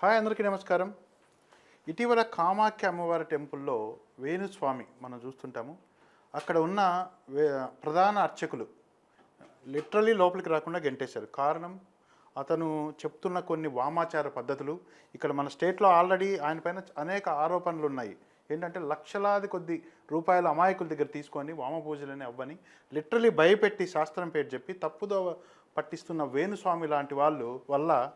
Hi అందరికీ నమస్కారం. ఇటీవల కామాఖ్య అమ్మవారి టెంపుల్లో వేణుస్వామి మనం చూస్తుంటాము. అక్కడ ఉన్న వే ప్రధాన అర్చకులు లిటరలీ లోపలికి రాకుండా గెంటేశారు. కారణం అతను చెప్తున్న కొన్ని వామాచార పద్ధతులు. ఇక్కడ మన స్టేట్లో ఆల్రెడీ ఆయన పైన అనేక ఆరోపణలు ఉన్నాయి. ఏంటంటే లక్షలాది కొద్ది రూపాయల అమాయకుల దగ్గర తీసుకొని వామపూజలని అవ్వని లిటరలీ భయపెట్టి శాస్త్రం పేరు చెప్పి తప్పుదో పట్టిస్తున్న వేణుస్వామి లాంటి వాళ్ళు వల్ల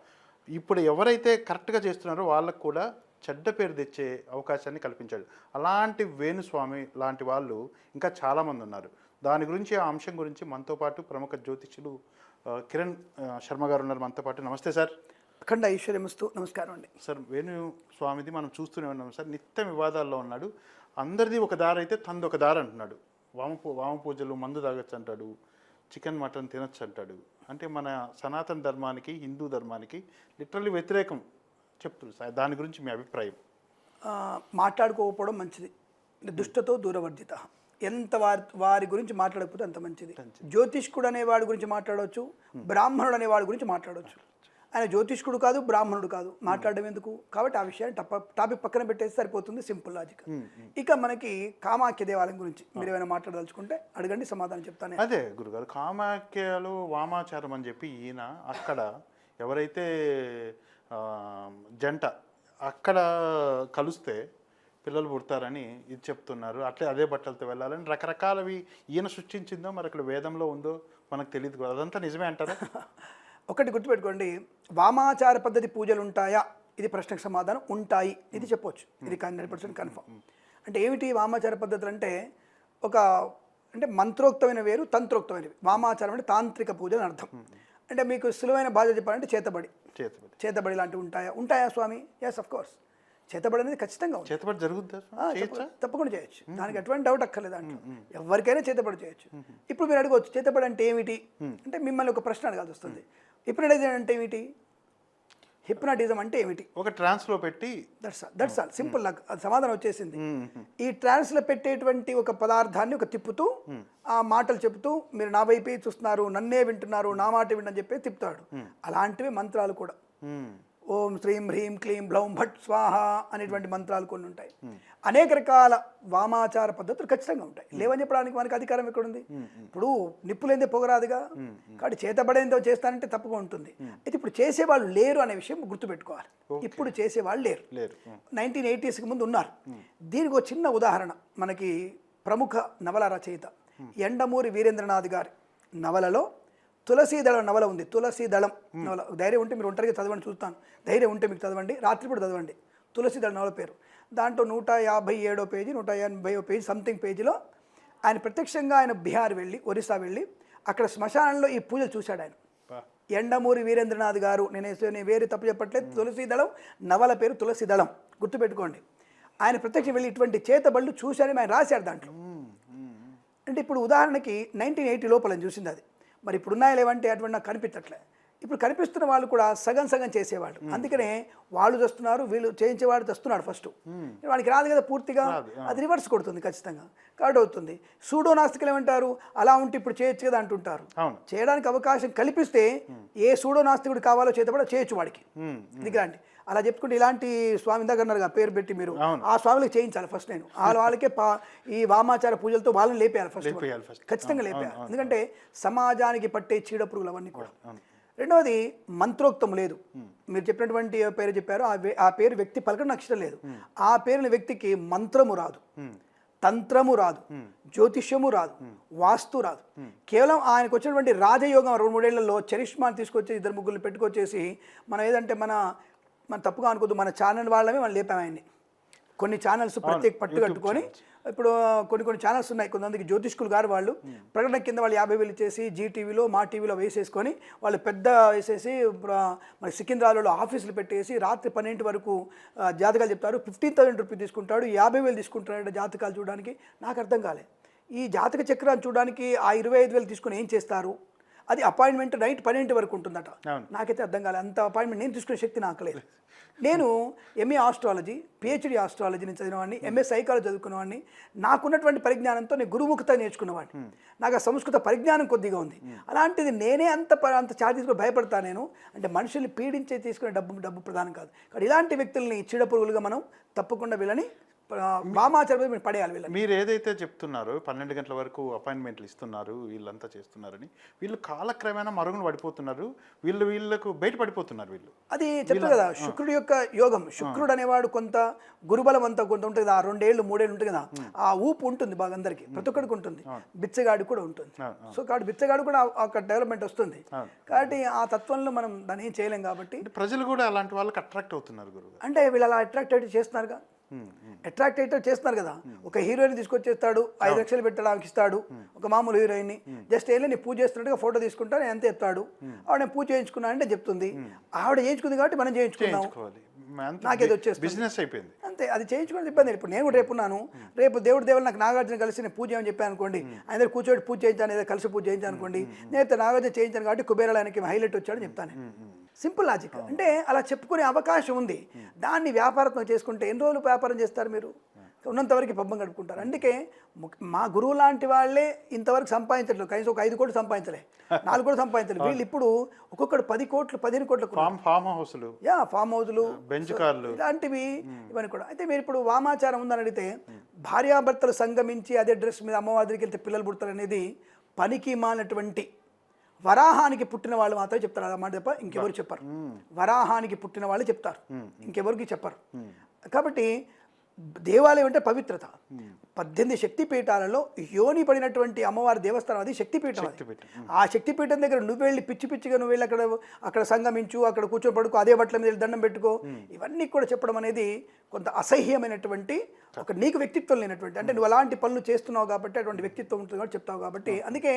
ఇప్పుడు ఎవరైతే కరెక్ట్గా చేస్తున్నారో వాళ్ళకు కూడా చెడ్డ పేరు తెచ్చే అవకాశాన్ని కల్పించాడు. అలాంటి వేణుస్వామి లాంటి వాళ్ళు ఇంకా చాలామంది ఉన్నారు. దాని గురించి ఆ అంశం గురించి మనతో పాటు ప్రముఖ జ్యోతిష్యులు కిరణ్ శర్మ గారు ఉన్నారు మనతో పాటు. నమస్తే సార్. అఖండ ఐశ్వర్యమస్తు. నమస్కారం అండి. సార్ వేణు స్వామిది మనం చూస్తూనే ఉన్నాం సార్. నిత్య వివాదాల్లో ఉన్నాడు. అందరిది ఒక దారి అయితే తనది ఒక దారి అంటున్నాడు వామ వామ పూజలు మందు తాగొచ్చు అంటాడు చికెన్ మటన్ తినొచ్చు అంటాడు అంటే మన సనాతన ధర్మానికి హిందూ ధర్మానికి లిటరల్లీ వ్యతిరేకం చెప్తుంది సార్. దాని గురించి మీ అభిప్రాయం? మాట్లాడుకోకపోవడం మంచిది. దుష్టతో దూరవర్జిత. ఎంత వారి వారి గురించి మాట్లాడకపోతే అంత మంచిది. జ్యోతిష్కుడు అనే వాడి గురించి మాట్లాడవచ్చు బ్రాహ్మణుడు అనే వాడి గురించి మాట్లాడవచ్చు. ఆయన జ్యోతిష్కుడు కాదు బ్రాహ్మణుడు కాదు. మాట్లాడడం ఎందుకు? కాబట్టి ఆ విషయాన్ని టాపిక్ పక్కన పెట్టేసి సరిపోతుంది సింపుల్ లాజిక్ ఇక మనకి కామాఖ్య దేవాలయం గురించి మీరు ఏమైనా మాట్లాడదలుచుకుంటే అడగండి సమాధానం చెప్తాను. అదే గురుగారు కామాఖ్యలు వామాచారం అని చెప్పి ఈయన అక్కడ ఎవరైతే జంట అక్కడ కలిస్తే పిల్లలు పుడతారని ఇది చెప్తున్నారు. అట్లే అదే బట్టలతో వెళ్ళాలని రకరకాలవి ఈయన సృష్టించిందో మరి అక్కడ వేదంలో ఉందో మనకు తెలియదు కదా అదంతా నిజమే అంటారా? ఒకటి గుర్తుపెట్టుకోండి. వామాచార పద్ధతి పూజలు ఉంటాయా? ఇది ప్రశ్నకు సమాధానం ఉంటాయి. ఇది చెప్పొచ్చు. ఇది హండ్రెడ్ పర్సెంట్ కన్ఫర్మ్ అంటే ఏమిటి వామాచార పద్ధతులు అంటే? ఒక అంటే మంత్రోక్తమైన వేరు తంత్రోక్తమైనవి వామాచారం అంటే తాంత్రిక పూజ అని అర్థం. అంటే మీకు సులువైన బాధ్యత చెప్పాలంటే చేతబడి. చేతబడి. చేతబడి లాంటివి ఉంటాయా? ఉంటాయా స్వామి? ఎస్ అఫ్ కోర్స్ చేతబడి అనేది ఖచ్చితంగా చేతబడి జరుగుద్దా తప్పకుండా చేయొచ్చు. దానికి ఎటువంటి డౌట్ అక్కర్లేదు దాంట్లో. ఎవరికైనా చేతబడి చేయొచ్చు. ఇప్పుడు మీరు అడగవచ్చు చేతబడి అంటే ఏమిటి? అంటే మిమ్మల్ని ఒక ప్రశ్న అడగాల్సి వస్తుంది. హిప్నటైజం అంటే ఏమిటి? హిప్నటిజం అంటే ఏమిటి? ఒక ట్రాన్స్లో పెట్టి దట్స్ దట్స్ ఆల్ సింపుల్ నాకు అది సమాధానం వచ్చేసింది. ఈ ట్రాన్స్లో పెట్టేటువంటి ఒక పదార్థాన్ని ఒక తిప్పుతూ ఆ మాటలు చెబుతూ మీరు నా వైపే చూస్తున్నారు నన్నే వింటున్నారు నా మాట వింటని చెప్పి తిప్పుతాడు. అలాంటివి మంత్రాలు కూడా. ఓం శ్రీం హ్రీం క్లీం బ్లౌం భట్ స్వాహ అనేటువంటి మంత్రాలు కొన్ని ఉంటాయి. అనేక రకాల వామాచార పద్ధతులు ఖచ్చితంగా ఉంటాయి. లేవని చెప్పడానికి మనకి అధికారం ఎక్కడుంది? ఇప్పుడు నిప్పులేందే పొగరాదుగా? కాబట్టి చేతబడేందో చేస్తానంటే తప్పుగా ఉంటుంది. అయితే ఇప్పుడు చేసేవాళ్ళు లేరు అనే విషయం గుర్తుపెట్టుకోవాలి. ఇప్పుడు చేసేవాళ్ళు లేరు. లేరు. నైన్టీన్ ఎయిటీస్కి ముందు ఉన్నారు. దీనికి ఒక చిన్న ఉదాహరణ మనకి ప్రముఖ నవల రచయిత ఎండమూరి వీరేంద్రనాథ్ గారి నవలలో తులసీదళం నవల ఉంది. తులసీదళం నవల. ధైర్యం ఉంటే మీరు ఒంటరిగా చదవండి చూస్తాను. ధైర్యం ఉంటే మీకు చదవండి. రాత్రిపూట చదవండి. తులసీదళం నవల పేరు. దాంట్లో నూట యాభై ఏడో పేజీ నూట ఎనభై పేజీ సంథింగ్ పేజీలో ఆయన ప్రత్యక్షంగా ఆయన బీహార్ వెళ్ళి ఒరిస్సా వెళ్ళి అక్కడ శ్మశానంలో ఈ పూజలు చూశాడు ఆయన. ఎండమూరి వీరేంద్రనాథ్ గారు నేను నేను వేరే తప్పు చెప్పట్లేదు. తులసీదళం నవల పేరు తులసీదళం గుర్తుపెట్టుకోండి. ఆయన ప్రత్యక్షం వెళ్ళి ఇటువంటి చేతబళ్ళు చూశారని ఆయన రాశాడు దాంట్లో. అంటే ఇప్పుడు ఉదాహరణకి నైన్టీన్ ఎయిటీ లోపల చూసింది అది. మరి ఇప్పుడున్నాయి లేవంటే అటువంటి నాకు కనిపించట్లే. ఇప్పుడు కనిపిస్తున్న వాళ్ళు కూడా సగం సగం చేసేవాళ్ళు. అందుకనే వాళ్ళు తెస్తున్నారు వీళ్ళు చేయించేవాడు తెస్తున్నాడు ఫస్ట్. వాడికి రాదు కదా పూర్తిగా. అది రివర్స్ కొడుతుంది ఖచ్చితంగా. కాబట్టి అవుతుంది. సూడో నాస్తికులు ఏమంటారు? అలా ఉంటే ఇప్పుడు చేయొచ్చు కదా అంటుంటారు. చేయడానికి అవకాశం కల్పిస్తే ఏ సూడో నాస్తికుడు కావాలో చేతబడ చేయొచ్చు వాడికి. ఇది గ్రాంటి. అలా చెప్పుకుంటే ఇలాంటి స్వామి దగ్గర అన్నారు కదా, పేరు పెట్టి మీరు. ఆ స్వామికి చేయించాలి ఫస్ట్ నేను. వాళ్ళ వాళ్ళకే పా- ఈ వామాచార పూజలతో వాళ్ళని లేపేయాలి ఫస్ట్. ఖచ్చితంగా లేపేయాలి. ఎందుకంటే సమాజానికి పట్టే చీడ పురుగులు అవన్నీ కూడా. రెండవది మంత్రోక్తం లేదు. మీరు చెప్పినటువంటి పేరు చెప్పారో ఆ పేరు వ్యక్తి పలకడం నాకు ఇష్టం లేదు. ఆ పేరుని వ్యక్తికి మంత్రము రాదు. తంత్రము రాదు. జ్యోతిష్యము రాదు. వాస్తు రాదు. కేవలం ఆయనకు వచ్చినటువంటి రాజయోగం రెండు మూడేళ్ళలో చరిష్మాని తీసుకొచ్చి ఇద్దరు ముగ్గురు పెట్టుకొచ్చేసి మనం ఏదంటే మన మన తప్పుగా అనుకోద్దు మన ఛానల్ వాళ్ళమే మనం లేపాం ఆయన్ని. కొన్ని ఛానల్స్ ప్రత్యేక పట్టు కట్టుకొని ఇప్పుడు కొన్ని కొన్ని ఛానల్స్ ఉన్నాయి. కొంతమందికి జ్యోతిష్కులు గారు వాళ్ళు ప్రకటన కింద వాళ్ళు యాభై వేలు ఇచ్చేసి జీ టీవీలో మా టీవీలో వేసేసుకొని వాళ్ళు పెద్ద వేసేసి మన సికింద్రాబాద్లో ఆఫీసులు పెట్టేసి రాత్రి పన్నెండు వరకు జాతకాలు చెప్తారు. ఫిఫ్టీన్ థౌసండ్ రూపీస్ తీసుకుంటాడు. యాభై వేలు తీసుకుంటాడు జాతకాలు చూడడానికి. నాకు అర్థం కాలే. ఈ జాతక చక్రాన్ని చూడడానికి ఆ ఇరవై ఐదు వేలు తీసుకొని ఏం చేస్తారు? అది అపాయింట్మెంట్ నైట్ పన్నెండు వరకు ఉంటుందట. నాకైతే అర్థం కాలేదు అంత అపాయింట్మెంట్ నేను తీసుకునే శక్తి నాకు లేదు నేను ఎంఏ ఆస్ట్రాలజీ పిహెచ్డి ఆస్ట్రాలజీ నుంచి చదివినవాడిని ఎంఏ సైకాలజీ చదువుకున్నవాడిని. నాకున్నటువంటి పరిజ్ఞానంతో నేను గురుముఖత నేర్చుకున్నవాడిని. నాకు ఆ సంస్కృత పరిజ్ఞానం కొద్దిగా ఉంది. అలాంటిది నేనే అంత అంత ఛార్జ్ తీసుకుని భయపడతా నేను. అంటే మనుషుల్ని పీడించే తీసుకునే డబ్బు డబ్బు ప్రధానం కాదు. కాబట్టి ఇలాంటి వ్యక్తుల్ని చీడపురుగులుగా మనం తప్పకుండా వీళ్ళని వామాచారం పడేయాలి వీళ్ళని. మీరు ఏదైతే చెప్తున్నారో పన్నెండు గంటల వరకు అపాయింట్మెంట్లు ఇస్తున్నారు వీళ్ళంతా చేస్తున్నారని వీళ్ళు కాలక్రమేణా మరుగున పడిపోతున్నారు వీళ్ళు వీళ్ళకు బయట పడిపోతున్నారు వీళ్ళు. అది చెప్తా కదా శుక్రుడి యొక్క యోగం. శుక్రుడు అనేవాడు కొంత గురుబలం అంతా కొంత ఉంటుంది కదా, ఆ రెండేళ్ళు మూడేళ్ళు ఉంటుంది కదా ఆ ఊపు ఉంటుంది బాగా అందరికి ప్రతి ఒక్కడికి ఉంటుంది. బిచ్చగాడి కూడా ఉంటుంది. సో కాబట్టి బిచ్చగాడు కూడా ఒక డెవలప్మెంట్ వస్తుంది. కాబట్టి ఆ తత్వంలో మనం దాన్ని ఏం చేయలేం కాబట్టి ప్రజలు కూడా అలాంటి వాళ్ళకి అట్రాక్ట్ అవుతున్నారు గురువు అంటే వీళ్ళు అలా అట్రాక్ట్ అయితే చేస్తున్నారుగా? అట్రాక్ట్ అయితే చేస్తున్నారు కదా. ఒక హీరోయిన్ తీసుకొచ్చేస్తాడు ఐదు లక్షలు పెట్టాడు ఆమెకి ఇస్తాడు ఒక మామూలు హీరోయిన్ జస్ట్ వెళ్ళి నేను పూజ చేస్తున్నట్టుగా ఫోటో తీసుకుంటా నేను ఎంత ఎత్తాడు. ఆవిడ నేను పూజ చేయించుకున్నా అంటే చెప్తుంది. ఆవిడ చేయించుకుంది కాబట్టి మనం చేయించుకున్నాం నాకేదో వచ్చేస్తుంది. బిజినెస్ అయిపోయింది. అంతే అది చేయించుకోవడం ఇబ్బంది. ఇప్పుడు నేను కూడా రేపు ఉన్నాను. రేపు దేవుడు దేవుడు నాకు నాగార్జున కలిసి నేను పూజ అని చెప్పాను అనుకోండి ఆయన దగ్గర కూర్చోబెట్టి పూజ చేయించాను ఏదో కలిసి పూజ చేయించాను అనుకోండి నేను నాగార్జున చేయించాను కాబట్టి కుబేరాలు ఆయనకి హైలైట్ వచ్చాడు చెప్తాను సింపుల్ లాజిక్. అంటే అలా చెప్పుకునే అవకాశం ఉంది. దాన్ని వ్యాపారం చేసుకుంటే ఎన్ని రోజులు వ్యాపారం చేస్తారు మీరు? ఉన్నంతవరకు పబ్బం గడుపుకుంటారు. అందుకే ము- గురువు లాంటి వాళ్ళే ఇంతవరకు సంపాదించట్లేదు. కనీసం ఒక ఐదు కోట్లు సంపాదించలే. నాలుగు కోట్లు సంపాదించలేదు వీళ్ళు ఇప్పుడు ఒక్కొక్కడు పది కోట్లు పదిహేను కోట్లకు ఫామ్ హౌస్లు. యా ఫామ్ హౌస్లు బెంచ్ కార్లు. ఇలాంటివి ఇవన్నీ కూడా. అయితే మీరు ఇప్పుడు వామాచారం ఉందని అడిగితే భార్యాభర్తలు సంగమించి అదే డ్రెస్ మీద అమ్మవారి దగ్గరికి వెళ్తే పిల్లలు పుడతారు అనేది పనికి మాలినటువంటి వరాహానికి పుట్టిన వాళ్ళు మాత్రమే చెప్తారు. అన్నమాట తప్ప ఇంకెవరు చెప్పరు. వరాహానికి పుట్టిన వాళ్ళు చెప్తారు. ఇంకెవరికి చెప్పరు. కాబట్టి దేవాలయం అంటే పవిత్రత. పద్దెనిమిది శక్తి పీఠాలలో యోని పడినటువంటి అమ్మవారి దేవస్థానం అది శక్తిపీఠం అది. ఆ శక్తిపీఠం దగ్గర నువ్వు వెళ్ళి పిచ్చి పిచ్చిగా నువ్వు వెళ్ళి అక్కడ అక్కడ సంగమించు అక్కడ కూర్చొని పడుకో అదే బట్టల మీద దండం పెట్టుకో. ఇవన్నీ కూడా చెప్పడం అనేది కొంత అసహ్యమైనటువంటి ఒక నీకు వ్యక్తిత్వం లేనటువంటి అంటే నువ్వు అలాంటి పనులు చేస్తున్నావు కాబట్టి అటువంటి వ్యక్తిత్వం ఉంటుంది కాబట్టి చెప్తావు కాబట్టి. అందుకే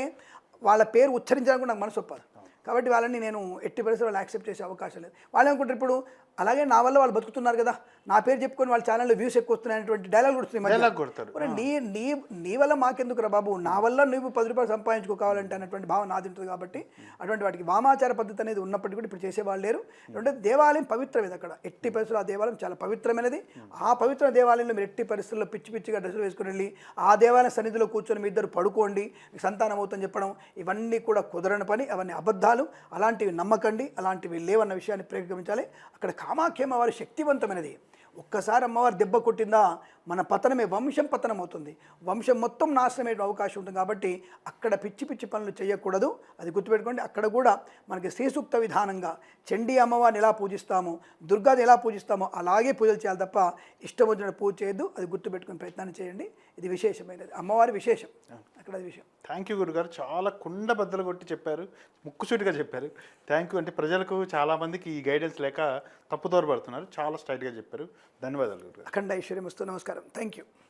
వాళ్ళ పేరు ఉచ్చరించడానికి కూడా నాకు మనసు ఒప్పదు. కాబట్టి వాళ్ళని నేను ఎట్టి పరిస్థితుల్లో వాళ్ళు యాక్సెప్ట్ చేసే అవకాశం లేదు. వాళ్ళు అనుకుంటారు ఇప్పుడు అలాగే నా వల్ల వాళ్ళు బతుకుతున్నారు కదా. నా పేరు చెప్పుకొని వాళ్ళ ఛానల్లో వ్యూస్ ఎక్కువ వస్తున్నాయి అనేటువంటి డైలాగ్ కొడుతున్నాయి కొడతారు. నీ నీ నీ వల్ల మాకెందుకు రా బాబు? నా వల్ల నువ్వు పది రూపాయలు సంపాదించుకో కావాలంటే అన్నటువంటి భావన నాది ఉంటుంది కాబట్టి అటువంటి వాటికి వామాచార పద్ధతి అనేది ఉన్నప్పటికీ కూడా ఇప్పుడు చేసేవాళ్ళు లేరు. అంటే దేవాలయం పవిత్రమైనది అక్కడ. ఎట్టి పరిస్థితుల్లో ఆ దేవాలయం చాలా పవిత్రమైనది. ఆ పవిత్ర దేవాలయంలో మీరు ఎట్టి పరిస్థితుల్లో పిచ్చి పిచ్చిగా డ్రెస్సులు వేసుకుని వెళ్ళి ఆ దేవాలయం సన్నిధిలో కూర్చొని మీ ఇద్దరు పడుకోండి సంతానం అవుతుందని చెప్పడం ఇవన్నీ కూడా కుదరని పని అవన్నీ అబద్ధాలు. అలాంటివి నమ్మకండి అలాంటివి లేవన్న విషయాన్ని ప్రేరేపించాలి. అక్కడ కామాఖ్య అమ్మవారి శక్తివంతమైనది. ఒక్కసారి అమ్మవారు దెబ్బ కొట్టిందా మన పతనమే వంశం పతనం అవుతుంది. వంశం మొత్తం నాశనమే అవకాశం ఉంటుంది కాబట్టి అక్కడ పిచ్చి పిచ్చి పనులు చేయకూడదు. అది గుర్తుపెట్టుకోండి అక్కడ కూడా మనకి శ్రీసూక్త విధానంగా చండీ అమ్మవారిని ఎలా పూజిస్తామో దుర్గాది ఎలా పూజిస్తామో అలాగే పూజలు చేయాలి తప్ప ఇష్టం వచ్చిన పూజ చేయొద్దు. అది గుర్తుపెట్టుకునే ప్రయత్నాన్ని చేయండి. ఇది విశేషమైనది. అమ్మవారి విశేషం. అక్కడ అది విషయం థ్యాంక్ యూ గురుగారు. చాలా కుండ బద్దలు కొట్టి చెప్పారు. ముక్కుసూటిగా చెప్పారు. థ్యాంక్ యూ అంటే ప్రజలకు చాలామందికి ఈ గైడెన్స్ లేక తప్పుదోర పడుతున్నారు. చాలా స్ట్రైట్గా చెప్పారు. ధన్యవాదాలు అఖండ ఐశ్వర్యం వస్తూ నమస్కారం. Thank you